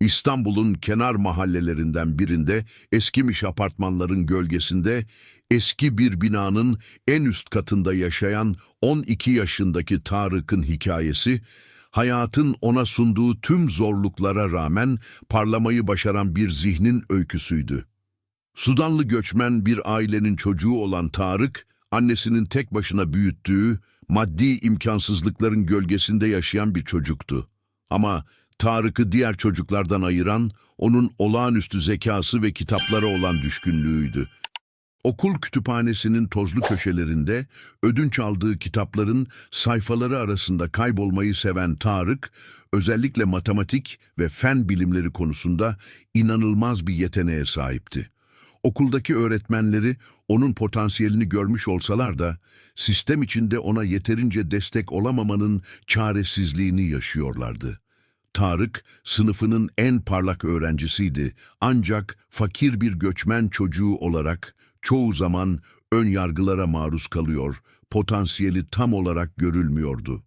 İstanbul'un kenar mahallelerinden birinde eskimiş apartmanların gölgesinde eski bir binanın en üst katında yaşayan 12 yaşındaki Tarık'ın hikayesi, hayatın ona sunduğu tüm zorluklara rağmen parlamayı başaran bir zihnin öyküsüydü. Sudanlı göçmen bir ailenin çocuğu olan Tarık, annesinin tek başına büyüttüğü, maddi imkansızlıkların gölgesinde yaşayan bir çocuktu. Ama Tarık'ı diğer çocuklardan ayıran, onun olağanüstü zekası ve kitaplara olan düşkünlüğüydü. Okul kütüphanesinin tozlu köşelerinde ödünç aldığı kitapların sayfaları arasında kaybolmayı seven Tarık, özellikle matematik ve fen bilimleri konusunda inanılmaz bir yeteneğe sahipti. Okuldaki öğretmenleri onun potansiyelini görmüş olsalar da sistem içinde ona yeterince destek olamamanın çaresizliğini yaşıyorlardı. Tarık sınıfının en parlak öğrencisiydi ancak fakir bir göçmen çocuğu olarak çoğu zaman ön yargılara maruz kalıyor, potansiyeli tam olarak görülmüyordu.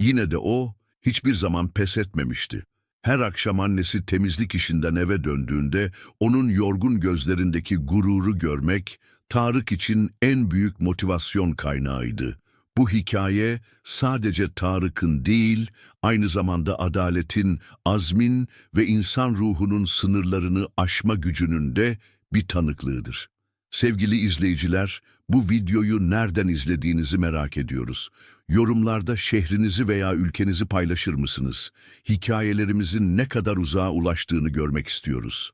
Yine de o hiçbir zaman pes etmemişti. Her akşam annesi temizlik işinden eve döndüğünde onun yorgun gözlerindeki gururu görmek Tarık için en büyük motivasyon kaynağıydı. Bu hikaye sadece Tarık'ın değil, aynı zamanda adaletin, azmin ve insan ruhunun sınırlarını aşma gücünün de bir tanıklığıdır. Sevgili izleyiciler, bu videoyu nereden izlediğinizi merak ediyoruz. Yorumlarda şehrinizi veya ülkenizi paylaşır mısınız? Hikayelerimizin ne kadar uzağa ulaştığını görmek istiyoruz.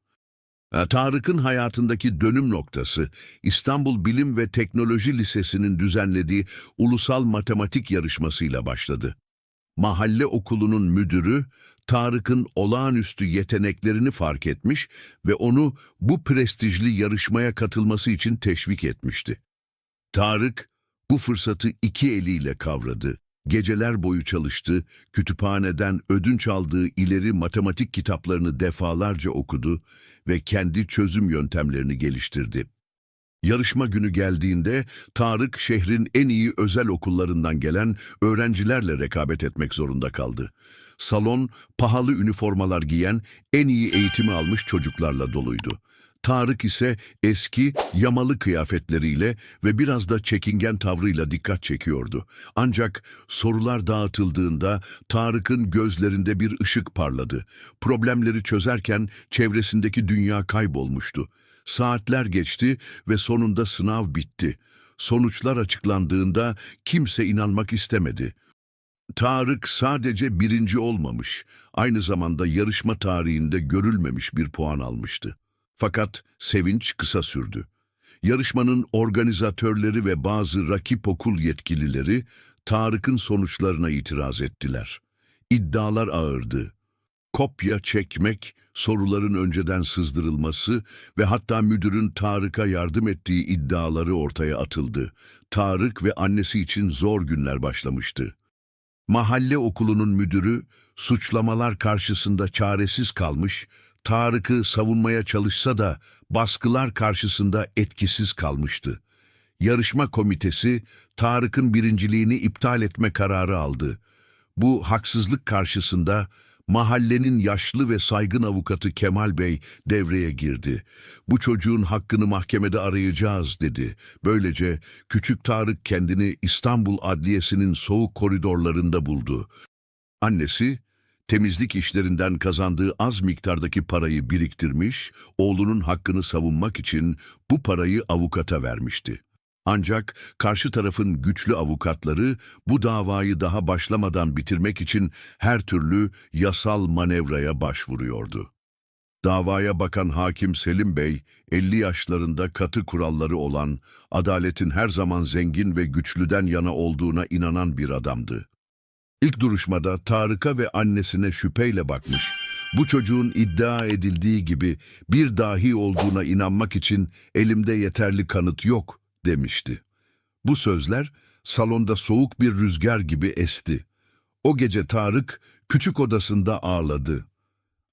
E, Tarık'ın hayatındaki dönüm noktası, İstanbul Bilim ve Teknoloji Lisesi'nin düzenlediği ulusal matematik yarışmasıyla başladı. Mahalle okulunun müdürü, Tarık'ın olağanüstü yeteneklerini fark etmiş ve onu bu prestijli yarışmaya katılması için teşvik etmişti. Tarık bu fırsatı iki eliyle kavradı. Geceler boyu çalıştı, kütüphaneden ödünç aldığı ileri matematik kitaplarını defalarca okudu ve kendi çözüm yöntemlerini geliştirdi. Yarışma günü geldiğinde Tarık şehrin en iyi özel okullarından gelen öğrencilerle rekabet etmek zorunda kaldı. Salon pahalı üniformalar giyen en iyi eğitimi almış çocuklarla doluydu. Tarık ise eski, yamalı kıyafetleriyle ve biraz da çekingen tavrıyla dikkat çekiyordu. Ancak sorular dağıtıldığında Tarık'ın gözlerinde bir ışık parladı. Problemleri çözerken çevresindeki dünya kaybolmuştu. Saatler geçti ve sonunda sınav bitti. Sonuçlar açıklandığında kimse inanmak istemedi. Tarık sadece birinci olmamış, aynı zamanda yarışma tarihinde görülmemiş bir puan almıştı. Fakat sevinç kısa sürdü. Yarışmanın organizatörleri ve bazı rakip okul yetkilileri Tarık'ın sonuçlarına itiraz ettiler. İddialar ağırdı. Kopya çekmek, soruların önceden sızdırılması ve hatta müdürün Tarık'a yardım ettiği iddiaları ortaya atıldı. Tarık ve annesi için zor günler başlamıştı. Mahalle okulunun müdürü suçlamalar karşısında çaresiz kalmış, Tarık'ı savunmaya çalışsa da baskılar karşısında etkisiz kalmıştı. Yarışma komitesi Tarık'ın birinciliğini iptal etme kararı aldı. Bu haksızlık karşısında mahallenin yaşlı ve saygın avukatı Kemal Bey devreye girdi. Bu çocuğun hakkını mahkemede arayacağız dedi. Böylece küçük Tarık kendini İstanbul Adliyesi'nin soğuk koridorlarında buldu. Annesi, temizlik işlerinden kazandığı az miktardaki parayı biriktirmiş, oğlunun hakkını savunmak için bu parayı avukata vermişti. Ancak karşı tarafın güçlü avukatları bu davayı daha başlamadan bitirmek için her türlü yasal manevraya başvuruyordu. Davaya bakan hakim Selim Bey, 50 yaşlarında katı kuralları olan, adaletin her zaman zengin ve güçlüden yana olduğuna inanan bir adamdı. İlk duruşmada Tarık'a ve annesine şüpheyle bakmış. Bu çocuğun iddia edildiği gibi bir dahi olduğuna inanmak için elimde yeterli kanıt yok demişti. Bu sözler salonda soğuk bir rüzgar gibi esti. O gece Tarık küçük odasında ağladı.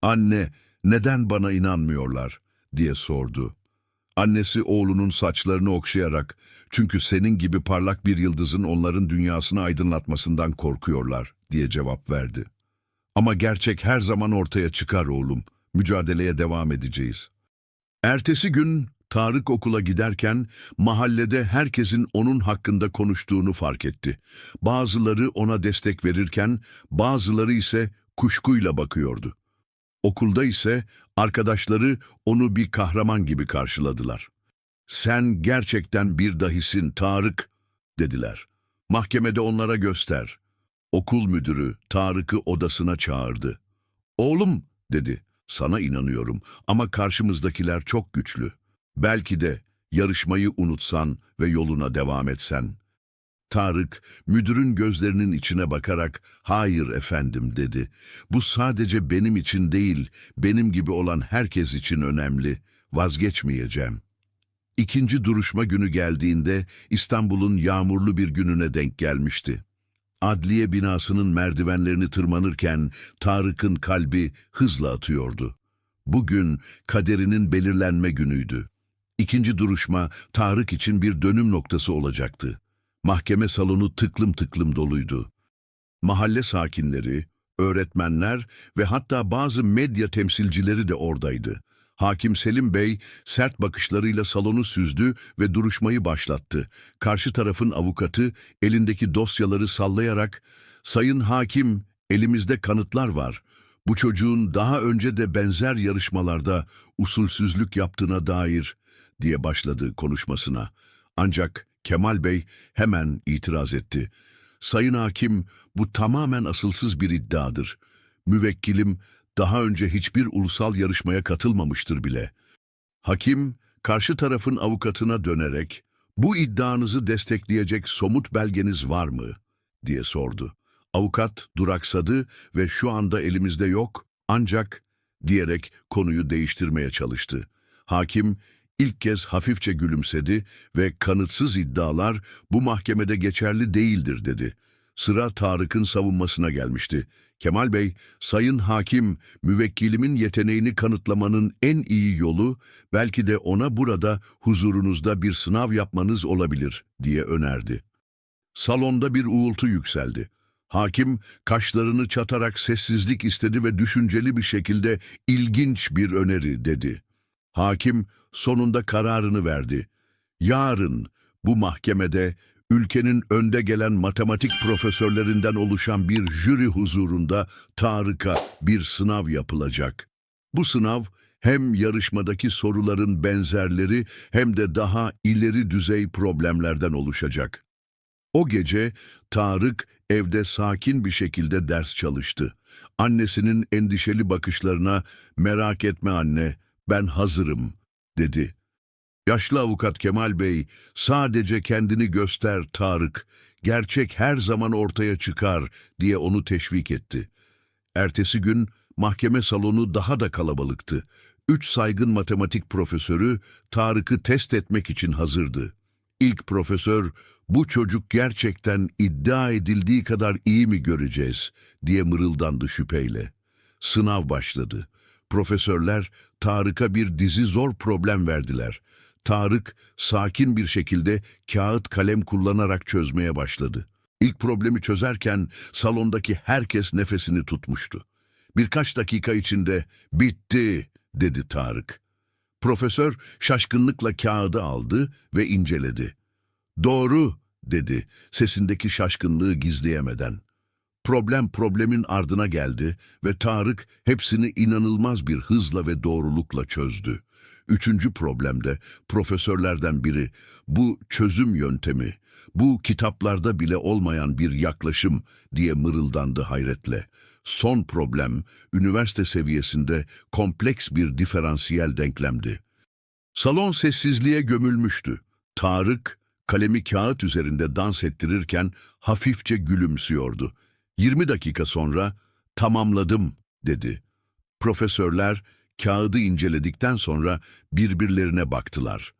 Anne, neden bana inanmıyorlar diye sordu. Annesi oğlunun saçlarını okşayarak çünkü senin gibi parlak bir yıldızın onların dünyasını aydınlatmasından korkuyorlar diye cevap verdi. Ama gerçek her zaman ortaya çıkar oğlum. Mücadeleye devam edeceğiz. Ertesi gün Tarık okula giderken mahallede herkesin onun hakkında konuştuğunu fark etti. Bazıları ona destek verirken bazıları ise kuşkuyla bakıyordu. Okulda ise arkadaşları onu bir kahraman gibi karşıladılar. Sen gerçekten bir dahisin Tarık dediler. Mahkemede onlara göster. Okul müdürü Tarık'ı odasına çağırdı. Oğlum dedi. Sana inanıyorum ama karşımızdakiler çok güçlü. Belki de yarışmayı unutsan ve yoluna devam etsen. Tarık, müdürün gözlerinin içine bakarak, hayır efendim dedi. Bu sadece benim için değil, benim gibi olan herkes için önemli. Vazgeçmeyeceğim. İkinci duruşma günü geldiğinde İstanbul'un yağmurlu bir gününe denk gelmişti. Adliye binasının merdivenlerini tırmanırken Tarık'ın kalbi hızla atıyordu. Bugün kaderinin belirlenme günüydü. İkinci duruşma Tarık için bir dönüm noktası olacaktı. Mahkeme salonu tıklım tıklım doluydu. Mahalle sakinleri, öğretmenler ve hatta bazı medya temsilcileri de oradaydı. Hakim Selim Bey sert bakışlarıyla salonu süzdü ve duruşmayı başlattı. Karşı tarafın avukatı elindeki dosyaları sallayarak "Sayın hakim, elimizde kanıtlar var. Bu çocuğun daha önce de benzer yarışmalarda usulsüzlük yaptığına dair" diye başladı konuşmasına. Ancak Kemal Bey hemen itiraz etti. Sayın hakim, bu tamamen asılsız bir iddiadır. Müvekkilim daha önce hiçbir ulusal yarışmaya katılmamıştır bile. Hakim, karşı tarafın avukatına dönerek, bu iddianızı destekleyecek somut belgeniz var mı? diye sordu. Avukat duraksadı ve şu anda elimizde yok ancak diyerek konuyu değiştirmeye çalıştı. Hakim ilk kez hafifçe gülümsedi ve kanıtsız iddialar bu mahkemede geçerli değildir dedi. Sıra Tarık'ın savunmasına gelmişti. Kemal Bey, sayın hakim, müvekkilimin yeteneğini kanıtlamanın en iyi yolu belki de ona burada huzurunuzda bir sınav yapmanız olabilir diye önerdi. Salonda bir uğultu yükseldi. Hakim kaşlarını çatarak sessizlik istedi ve düşünceli bir şekilde ilginç bir öneri dedi. Hakim sonunda kararını verdi. Yarın bu mahkemede ülkenin önde gelen matematik profesörlerinden oluşan bir jüri huzurunda Tarık'a bir sınav yapılacak. Bu sınav hem yarışmadaki soruların benzerleri hem de daha ileri düzey problemlerden oluşacak. O gece Tarık evde sakin bir şekilde ders çalıştı. Annesinin endişeli bakışlarına merak etme anne ben hazırım dedi. Yaşlı avukat Kemal Bey sadece kendini göster Tarık, gerçek her zaman ortaya çıkar diye onu teşvik etti. Ertesi gün mahkeme salonu daha da kalabalıktı. Üç saygın matematik profesörü Tarık'ı test etmek için hazırdı. İlk profesör, bu çocuk gerçekten iddia edildiği kadar iyi mi göreceğiz diye mırıldandı şüpheyle. Sınav başladı. Profesörler Tarık'a bir dizi zor problem verdiler. Tarık sakin bir şekilde kağıt kalem kullanarak çözmeye başladı. İlk problemi çözerken salondaki herkes nefesini tutmuştu. Birkaç dakika içinde bitti dedi Tarık. Profesör şaşkınlıkla kağıdı aldı ve inceledi. Doğru dedi sesindeki şaşkınlığı gizleyemeden. Problem problemin ardına geldi ve Tarık hepsini inanılmaz bir hızla ve doğrulukla çözdü. Üçüncü problemde profesörlerden biri bu çözüm yöntemi, bu kitaplarda bile olmayan bir yaklaşım diye mırıldandı hayretle. Son problem üniversite seviyesinde kompleks bir diferansiyel denklemdi. Salon sessizliğe gömülmüştü. Tarık kalemi kağıt üzerinde dans ettirirken hafifçe gülümsüyordu. 20 dakika sonra tamamladım dedi. Profesörler kağıdı inceledikten sonra birbirlerine baktılar.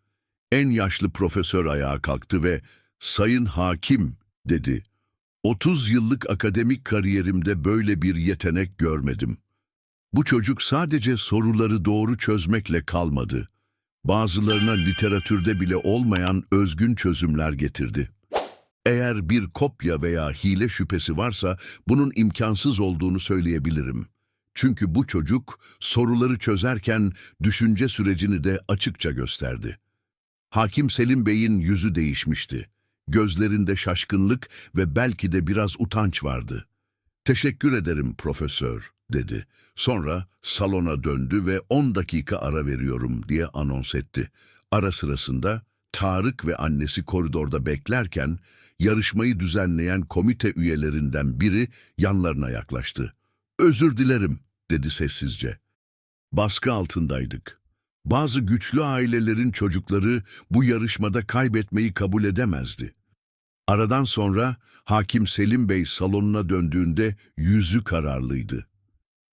En yaşlı profesör ayağa kalktı ve "Sayın hakim" dedi. 30 yıllık akademik kariyerimde böyle bir yetenek görmedim. Bu çocuk sadece soruları doğru çözmekle kalmadı. Bazılarına literatürde bile olmayan özgün çözümler getirdi. Eğer bir kopya veya hile şüphesi varsa bunun imkansız olduğunu söyleyebilirim. Çünkü bu çocuk soruları çözerken düşünce sürecini de açıkça gösterdi. Hakim Selim Bey'in yüzü değişmişti. Gözlerinde şaşkınlık ve belki de biraz utanç vardı. Teşekkür ederim profesör, dedi. Sonra salona döndü ve 10 dakika ara veriyorum diye anons etti. Ara sırasında Tarık ve annesi koridorda beklerken yarışmayı düzenleyen komite üyelerinden biri yanlarına yaklaştı. Özür dilerim, dedi sessizce. Baskı altındaydık. Bazı güçlü ailelerin çocukları bu yarışmada kaybetmeyi kabul edemezdi. Aradan sonra Hakim Selim Bey salonuna döndüğünde yüzü kararlıydı.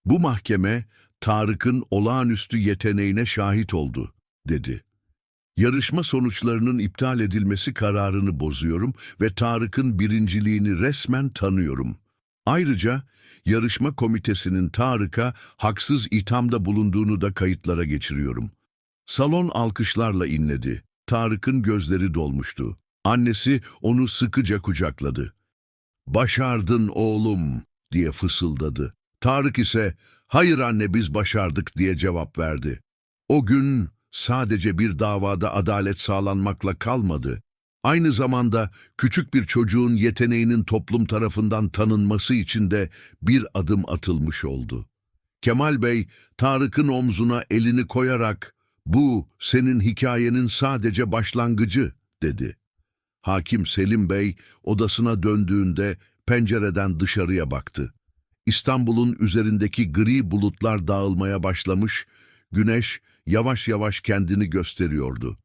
Bu mahkeme Tarık'ın olağanüstü yeteneğine şahit oldu, dedi. Yarışma sonuçlarının iptal edilmesi kararını bozuyorum ve Tarık'ın birinciliğini resmen tanıyorum. Ayrıca yarışma komitesinin Tarık'a haksız ithamda bulunduğunu da kayıtlara geçiriyorum. Salon alkışlarla inledi. Tarık'ın gözleri dolmuştu. Annesi onu sıkıca kucakladı. Başardın oğlum diye fısıldadı. Tarık ise hayır anne biz başardık diye cevap verdi. O gün sadece bir davada adalet sağlanmakla kalmadı. Aynı zamanda küçük bir çocuğun yeteneğinin toplum tarafından tanınması için de bir adım atılmış oldu. Kemal Bey, Tarık'ın omzuna elini koyarak, bu senin hikayenin sadece başlangıcı, dedi. Hakim Selim Bey odasına döndüğünde pencereden dışarıya baktı. İstanbul'un üzerindeki gri bulutlar dağılmaya başlamış, güneş yavaş yavaş kendini gösteriyordu.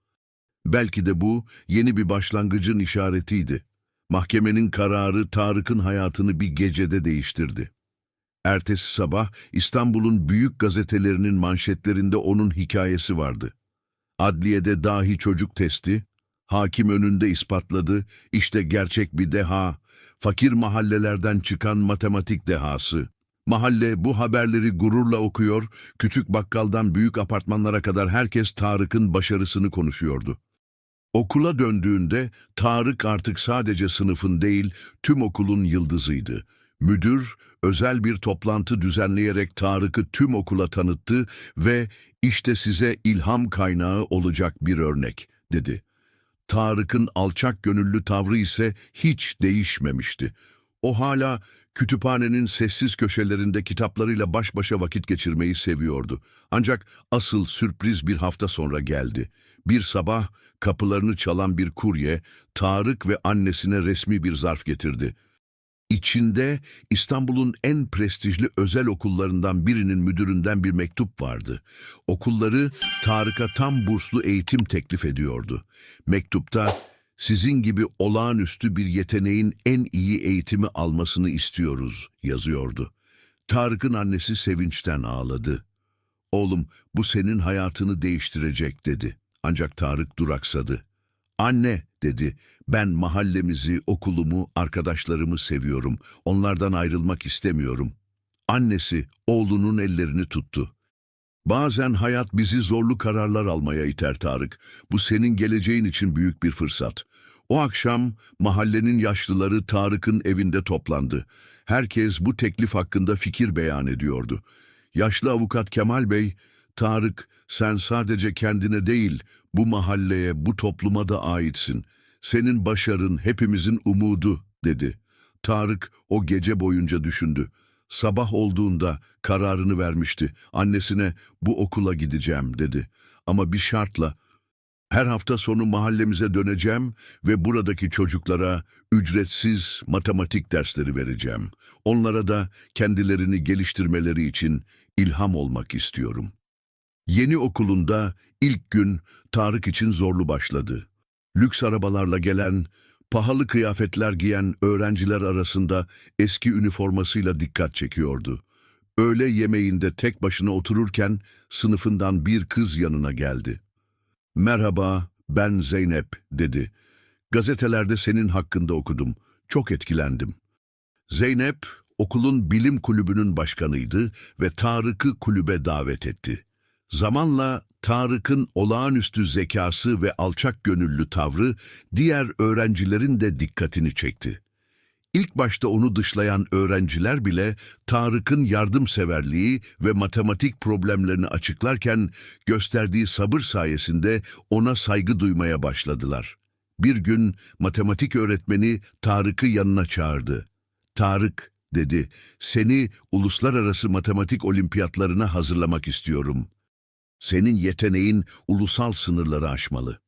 Belki de bu yeni bir başlangıcın işaretiydi. Mahkemenin kararı Tarık'ın hayatını bir gecede değiştirdi. Ertesi sabah İstanbul'un büyük gazetelerinin manşetlerinde onun hikayesi vardı. Adliyede dahi çocuk testi, hakim önünde ispatladı, işte gerçek bir deha, fakir mahallelerden çıkan matematik dehası. Mahalle bu haberleri gururla okuyor, küçük bakkaldan büyük apartmanlara kadar herkes Tarık'ın başarısını konuşuyordu. Okula döndüğünde Tarık artık sadece sınıfın değil, tüm okulun yıldızıydı. Müdür özel bir toplantı düzenleyerek Tarık'ı tüm okula tanıttı ve işte size ilham kaynağı olacak bir örnek, dedi. Tarık'ın alçak gönüllü tavrı ise hiç değişmemişti. O hala kütüphanenin sessiz köşelerinde kitaplarıyla baş başa vakit geçirmeyi seviyordu. Ancak asıl sürpriz bir hafta sonra geldi. Bir sabah kapılarını çalan bir kurye Tarık ve annesine resmi bir zarf getirdi. İçinde İstanbul'un en prestijli özel okullarından birinin müdüründen bir mektup vardı. Okulları Tarık'a tam burslu eğitim teklif ediyordu. Mektupta sizin gibi olağanüstü bir yeteneğin en iyi eğitimi almasını istiyoruz yazıyordu. Tarık'ın annesi sevinçten ağladı. Oğlum bu senin hayatını değiştirecek dedi. Ancak Tarık duraksadı. Anne dedi, ben mahallemizi, okulumu, arkadaşlarımı seviyorum. Onlardan ayrılmak istemiyorum. Annesi oğlunun ellerini tuttu. Bazen hayat bizi zorlu kararlar almaya iter Tarık. Bu senin geleceğin için büyük bir fırsat. O akşam mahallenin yaşlıları Tarık'ın evinde toplandı. Herkes bu teklif hakkında fikir beyan ediyordu. Yaşlı avukat Kemal Bey, Tarık sen sadece kendine değil bu mahalleye, bu topluma da aitsin. Senin başarın hepimizin umudu dedi. Tarık o gece boyunca düşündü. Sabah olduğunda kararını vermişti. Annesine bu okula gideceğim dedi. Ama bir şartla her hafta sonu mahallemize döneceğim ve buradaki çocuklara ücretsiz matematik dersleri vereceğim. Onlara da kendilerini geliştirmeleri için ilham olmak istiyorum. Yeni okulunda ilk gün Tarık için zorlu başladı. Lüks arabalarla gelen, pahalı kıyafetler giyen öğrenciler arasında eski üniformasıyla dikkat çekiyordu. Öğle yemeğinde tek başına otururken sınıfından bir kız yanına geldi. Merhaba, ben Zeynep, dedi. Gazetelerde senin hakkında okudum. Çok etkilendim. Zeynep, okulun bilim kulübünün başkanıydı ve Tarık'ı kulübe davet etti. Zamanla Tarık'ın olağanüstü zekası ve alçak gönüllü tavrı diğer öğrencilerin de dikkatini çekti. İlk başta onu dışlayan öğrenciler bile Tarık'ın yardımseverliği ve matematik problemlerini açıklarken gösterdiği sabır sayesinde ona saygı duymaya başladılar. Bir gün matematik öğretmeni Tarık'ı yanına çağırdı. Tarık, dedi, seni uluslararası matematik olimpiyatlarına hazırlamak istiyorum. Senin yeteneğin ulusal sınırları aşmalı.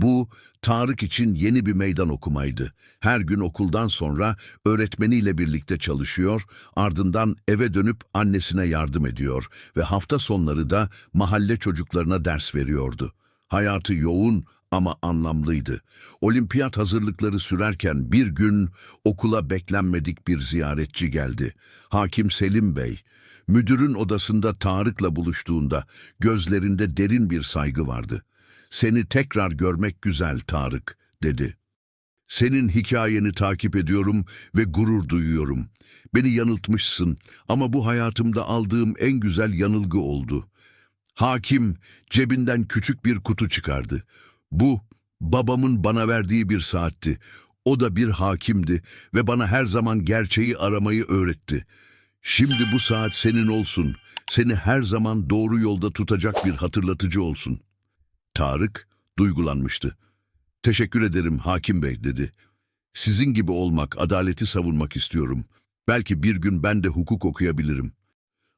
Bu, Tarık için yeni bir meydan okumaydı. Her gün okuldan sonra öğretmeniyle birlikte çalışıyor, ardından eve dönüp annesine yardım ediyor ve hafta sonları da mahalle çocuklarına ders veriyordu. Hayatı yoğun ama anlamlıydı. Olimpiyat hazırlıkları sürerken bir gün okula beklenmedik bir ziyaretçi geldi. Hakim Selim Bey, müdürün odasında Tarık'la buluştuğunda gözlerinde derin bir saygı vardı. Seni tekrar görmek güzel Tarık, dedi. Senin hikayeni takip ediyorum ve gurur duyuyorum. Beni yanıltmışsın ama bu hayatımda aldığım en güzel yanılgı oldu. Hakim cebinden küçük bir kutu çıkardı. Bu, babamın bana verdiği bir saatti. O da bir hakimdi ve bana her zaman gerçeği aramayı öğretti. Şimdi bu saat senin olsun. Seni her zaman doğru yolda tutacak bir hatırlatıcı olsun. Tarık duygulanmıştı. Teşekkür ederim hakim bey dedi. Sizin gibi olmak, adaleti savunmak istiyorum. Belki bir gün ben de hukuk okuyabilirim.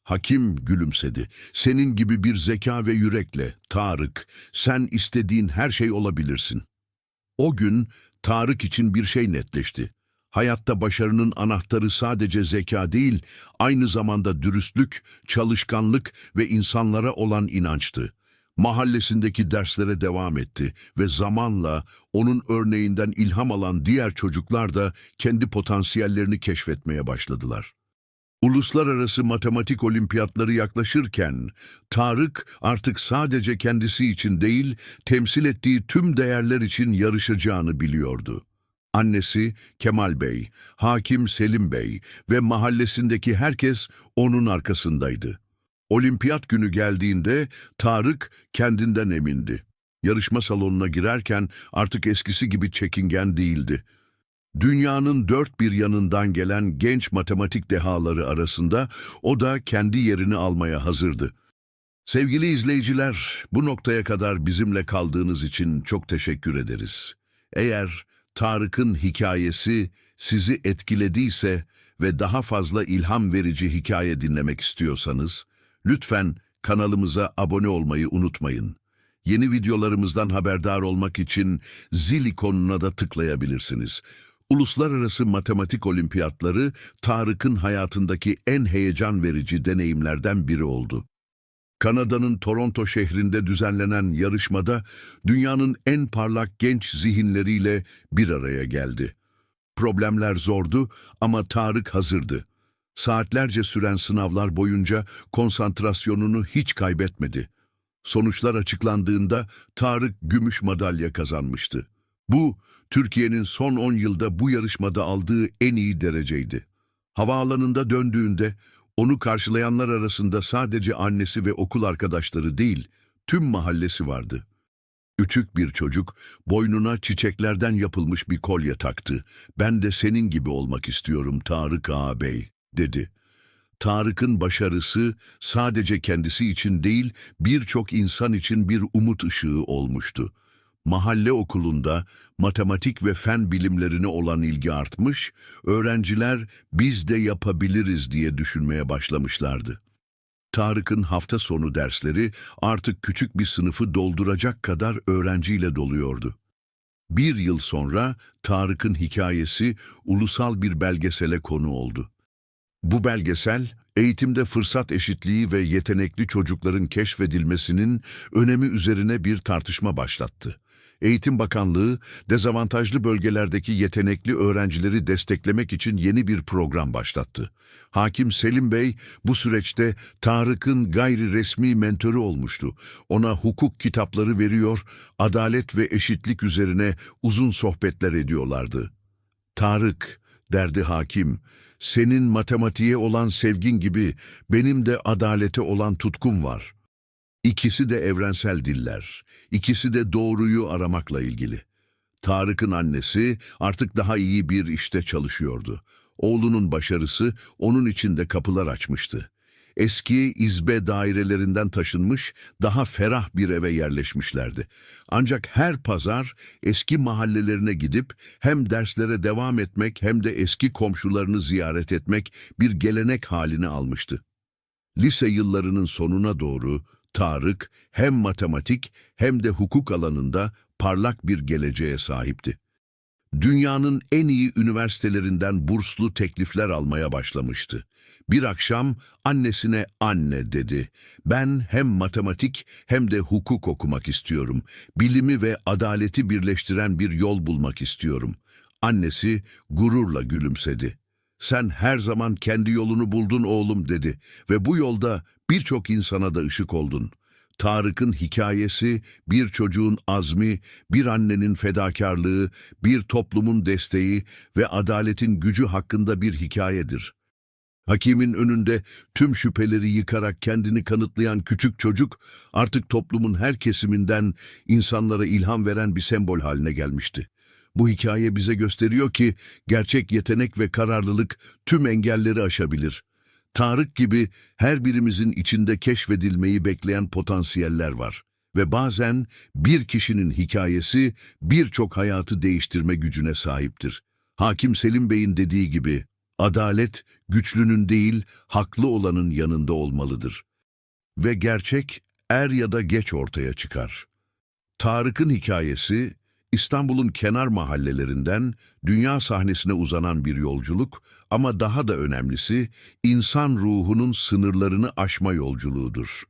Hakim gülümsedi. Senin gibi bir zeka ve yürekle, Tarık, sen istediğin her şey olabilirsin. O gün Tarık için bir şey netleşti. Hayatta başarının anahtarı sadece zeka değil, aynı zamanda dürüstlük, çalışkanlık ve insanlara olan inançtı. Mahallesindeki derslere devam etti ve zamanla onun örneğinden ilham alan diğer çocuklar da kendi potansiyellerini keşfetmeye başladılar. Uluslararası matematik olimpiyatları yaklaşırken Tarık artık sadece kendisi için değil, temsil ettiği tüm değerler için yarışacağını biliyordu. Annesi Kemal Bey, hakim Selim Bey ve mahallesindeki herkes onun arkasındaydı. Olimpiyat günü geldiğinde Tarık kendinden emindi. Yarışma salonuna girerken artık eskisi gibi çekingen değildi. Dünyanın dört bir yanından gelen genç matematik dehaları arasında o da kendi yerini almaya hazırdı. Sevgili izleyiciler, bu noktaya kadar bizimle kaldığınız için çok teşekkür ederiz. Eğer Tarık'ın hikayesi sizi etkilediyse ve daha fazla ilham verici hikaye dinlemek istiyorsanız, lütfen kanalımıza abone olmayı unutmayın. Yeni videolarımızdan haberdar olmak için zil ikonuna da tıklayabilirsiniz. Uluslararası Matematik Olimpiyatları Tarık'ın hayatındaki en heyecan verici deneyimlerden biri oldu. Kanada'nın Toronto şehrinde düzenlenen yarışmada dünyanın en parlak genç zihinleriyle bir araya geldi. Problemler zordu ama Tarık hazırdı. Saatlerce süren sınavlar boyunca konsantrasyonunu hiç kaybetmedi. Sonuçlar açıklandığında Tarık gümüş madalya kazanmıştı. Bu, Türkiye'nin son 10 yılda bu yarışmada aldığı en iyi dereceydi. Havaalanında döndüğünde onu karşılayanlar arasında sadece annesi ve okul arkadaşları değil, tüm mahallesi vardı. Küçük bir çocuk boynuna çiçeklerden yapılmış bir kolye taktı. Ben de senin gibi olmak istiyorum Tarık ağabey, dedi. Tarık'ın başarısı sadece kendisi için değil, birçok insan için bir umut ışığı olmuştu. Mahalle okulunda matematik ve fen bilimlerine olan ilgi artmış, öğrenciler biz de yapabiliriz diye düşünmeye başlamışlardı. Tarık'ın hafta sonu dersleri artık küçük bir sınıfı dolduracak kadar öğrenciyle doluyordu. Bir yıl sonra Tarık'ın hikayesi ulusal bir belgesele konu oldu. Bu belgesel, eğitimde fırsat eşitliği ve yetenekli çocukların keşfedilmesinin önemi üzerine bir tartışma başlattı. Eğitim Bakanlığı, dezavantajlı bölgelerdeki yetenekli öğrencileri desteklemek için yeni bir program başlattı. Hakim Selim Bey, bu süreçte Tarık'ın gayri resmi mentörü olmuştu. Ona hukuk kitapları veriyor, adalet ve eşitlik üzerine uzun sohbetler ediyorlardı. Tarık, derdi hakim, senin matematiğe olan sevgin gibi benim de adalete olan tutkum var. İkisi de evrensel diller. İkisi de doğruyu aramakla ilgili. Tarık'ın annesi artık daha iyi bir işte çalışıyordu. Oğlunun başarısı onun için de kapılar açmıştı. Eski izbe dairelerinden taşınmış, daha ferah bir eve yerleşmişlerdi. Ancak her pazar eski mahallelerine gidip hem derslere devam etmek hem de eski komşularını ziyaret etmek bir gelenek halini almıştı. Lise yıllarının sonuna doğru Tarık hem matematik hem de hukuk alanında parlak bir geleceğe sahipti. Dünyanın en iyi üniversitelerinden burslu teklifler almaya başlamıştı. Bir akşam annesine anne dedi. Ben hem matematik hem de hukuk okumak istiyorum. Bilimi ve adaleti birleştiren bir yol bulmak istiyorum. Annesi gururla gülümsedi. Sen her zaman kendi yolunu buldun oğlum dedi ve bu yolda birçok insana da ışık oldun. Tarık'ın hikayesi, bir çocuğun azmi, bir annenin fedakarlığı, bir toplumun desteği ve adaletin gücü hakkında bir hikayedir. Hakimin önünde tüm şüpheleri yıkarak kendini kanıtlayan küçük çocuk artık toplumun her kesiminden insanlara ilham veren bir sembol haline gelmişti. Bu hikaye bize gösteriyor ki gerçek yetenek ve kararlılık tüm engelleri aşabilir. Tarık gibi her birimizin içinde keşfedilmeyi bekleyen potansiyeller var. Ve bazen bir kişinin hikayesi birçok hayatı değiştirme gücüne sahiptir. Hakim Selim Bey'in dediği gibi, adalet güçlünün değil, haklı olanın yanında olmalıdır. Ve gerçek er ya da geç ortaya çıkar. Tarık'ın hikayesi, İstanbul'un kenar mahallelerinden dünya sahnesine uzanan bir yolculuk ama daha da önemlisi insan ruhunun sınırlarını aşma yolculuğudur.